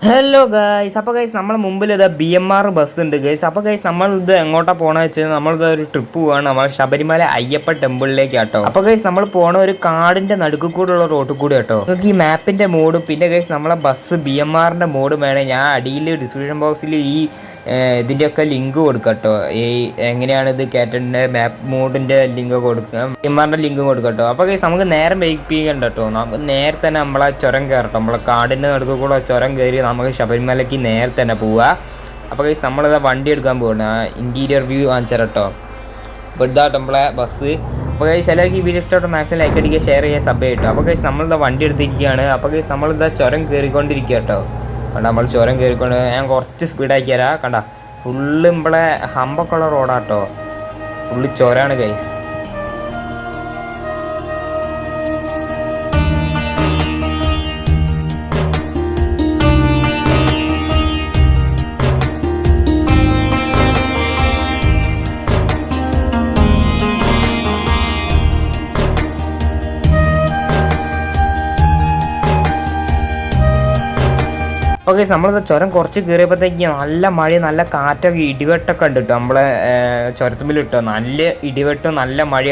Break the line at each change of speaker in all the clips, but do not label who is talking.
Hello guys അപ്പോൾ guys നമ്മൾ മുമ്പിൽ ഇതാ ബി എം ആർ ബസ് ഉണ്ട് ഗൈസ് അപ്പോൾ ഗൈസ് നമ്മൾ ഇത് എങ്ങോട്ടാണ് പോകണമെന്ന് വെച്ചാൽ നമ്മളിത് ഒരു ട്രിപ്പ് പോവാണ്. നമ്മൾ ശബരിമല അയ്യപ്പ ടെമ്പിളിലേക്ക് കേട്ടോ അപ്പോൾ ഗൈസ് നമ്മൾ പോണ ഒരു കാടിന്റെ നടുക്ക് കൂടെയുള്ള റോട്ടിൽ കൂടി കേട്ടോ. നിങ്ങൾക്ക് ഈ മാപ്പിന്റെ മോഡും പിന്നെ ഗൈസ് നമ്മളെ ബസ് ബി എം ആറിന്റെ മോഡും വേണേ. ഞാൻ അടിയിൽ ഡിസ്ക്രിപ്ഷൻ ബോക്സിൽ ഈ ഏഹ്, ഇതിന്റെയൊക്കെ ലിങ്ക് കൊടുക്കാം കേട്ടോ ഈ എങ്ങനെയാണ് ഇത് കേറ്റന്റെ മാപ്പ് മോഡിന്റെ ലിങ്ക് കൊടുക്കുക ആറിന്റെ ലിങ്ക് കൊടുക്കാം കേട്ടോ അപ്പോൾ നമുക്ക് നേരം വെയിപ്പിക്കണ്ട കേട്ടോ നമുക്ക് നേരെ തന്നെ നമ്മളെ ചുരം കയറട്ടോ നമ്മളെ കാടിന്റെ നടുക്ക് കൂടെ ചുരം കയറി നമുക്ക് ശബരിമലയ്ക്ക് നേരെ തന്നെ പോവുക അപ്പോൾ ഗൈസ് നമ്മളിതാ വണ്ടി എടുക്കാൻ പോകണം ഇന്റീരിയർ വ്യൂ കാണിച്ചാൽ കേട്ടോ അപ്പോൾ ഇതാട്ടോ നമ്മളെ ബസ് അപ്പോൾ ഗൈസ് എല്ലാവർക്കും ഈ വീഡിയോ ഇഷ്ടമായിട്ട് മാക്സിമം ലൈക്ക് അടിക്കുക ഷെയർ ചെയ്യുക സബ് ചെയ്യട്ടോ അപ്പോൾ ഗൈസ് നമ്മളിതാ വണ്ടി എടുത്തിരിക്കുകയാണ്. അപ്പോൾ ഗൈസ് നമ്മളിതാ ചുരം കയറിക്കൊണ്ടിരിക്കുക കേട്ടോ കണ്ട നമ്മൾ ചുരം കയറിക്കൊണ്ട് ഞാൻ കുറച്ച് സ്പീഡാക്കി തരാം കണ്ട ഫുള്ള് നമ്മളെ ഹമ്പൊക്കെ റോഡാട്ടോ ഫുള്ള് ചുരമാണ് ഗൈസ് ഓക്കെ നമ്മളിത് ചുരം കുറച്ച് കയറിയപ്പോഴത്തേക്ക് നല്ല മഴ നല്ല കാറ്റൊക്കെ ഇടിവെട്ടൊക്കെ ഉണ്ട് കേട്ടോ നമ്മളെ ചുരത്തുമ്പിൽ ഇട്ടോ നല്ല ഇടിവെട്ടും നല്ല മഴ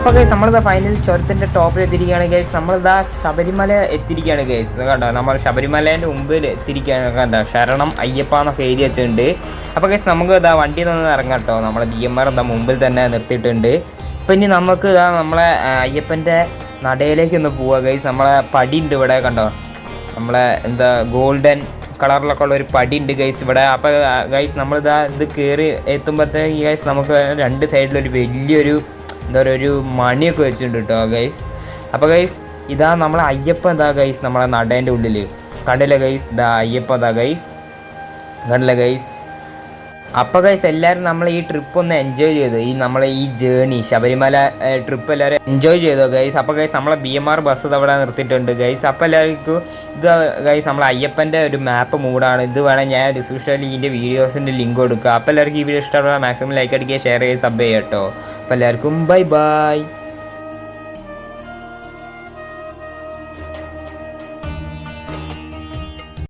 അപ്പോൾ ഗൈസ് നമ്മളിതാ ഫൈനൽ ചുരത്തിന്റെ ടോപ്പിൽ എത്തിയിരിക്കുകയാണ് ഗൈസ് നമ്മളിതാ ശബരിമല എത്തിയിരിക്കുകയാണ് ഗൈസ് കണ്ടോ? നമ്മൾ ശബരിമലേന്റെ മുമ്പിൽ എത്തിയിരിക്കുകയാണ് കണ്ടോ? ശരണം അയ്യപ്പ എന്നൊക്കെ എഴുതി വെച്ചിട്ടുണ്ട്. അപ്പോൾ ഗൈസ് നമുക്ക് ഇതാ വണ്ടി നിന്ന് ഇറങ്ങാം കേട്ടോ. നമ്മളെ ബി എം ആർ എന്താ മുമ്പിൽ തന്നെ നിർത്തിയിട്ടുണ്ട്. അപ്പോൾ ഇനി നമുക്ക് ഇതാ നമ്മളെ അയ്യപ്പന്റെ നടയിലേക്ക് ഒന്ന് പോവുക ഗൈസ് നമ്മളെ പടി ഉണ്ട് ഇവിടെ കണ്ടോ? നമ്മളെ എന്താ ഗോൾഡൻ കളറിലൊക്കെ ഉള്ള ഒരു പടി ഉണ്ട് ഗൈസ് ഇവിടെ അപ്പോൾ ഗൈസ് നമ്മളിതാ ഇത് കയറി എത്തുമ്പോഴത്തേക്ക് ഗൈസ് നമുക്ക് രണ്ട് സൈഡിലൊരു വലിയൊരു എന്താ പറയുക ഒരു മണിയൊക്കെ വെച്ചിട്ടുണ്ട് കേട്ടോ ഗൈസ് അപ്പോൾ ഗൈസ് ഇതാ നമ്മളെ അയ്യപ്പ എന്താ ഗൈസ് നമ്മളെ നടേന്റെ ഉള്ളിൽ കണ്ടില്ല ഗൈസ് ഇതാ അയ്യപ്പ ഇതാ ഗൈസ് കണ്ടില്ല ഗൈസ് അപ്പോൾ ഗൈസ് എല്ലാവരും നമ്മൾ ഈ ട്രിപ്പ് ഒന്ന് എൻജോയ് ചെയ്തു. ഈ നമ്മളെ ഈ ജേണി ശബരിമല ട്രിപ്പ് എല്ലാവരും എൻജോയ് ചെയ്തു ഗൈസ് അപ്പോൾ ഗൈസ് നമ്മളെ ബി എം ആർ ബസ് അവിടെ നിർത്തിയിട്ടുണ്ട് ഗൈസ് അപ്പോൾ എല്ലാവർക്കും ഇത് ഗൈസ് നമ്മളെ അയ്യപ്പന്റെ ഒരു മാപ്പ് മൂടാണ്. ഇത് വേണം ഞാൻ ഡിസ്ക്രിപ്ഷനിൽ ഇതിന്റെ വീഡിയോസിന്റെ ലിങ്ക് കൊടുക്കുക അപ്പോൾ എല്ലാവർക്കും ഈ വീഡിയോ ഇഷ്ടപ്പെടുക മാക്സിമം ലൈക്ക് അടിക്കുക ഷെയർ ചെയ്യുക സബ് ചെയ്യുക കേട്ടോ അപ്പോൾ എല്ലാവർക്കും ബൈ ബൈ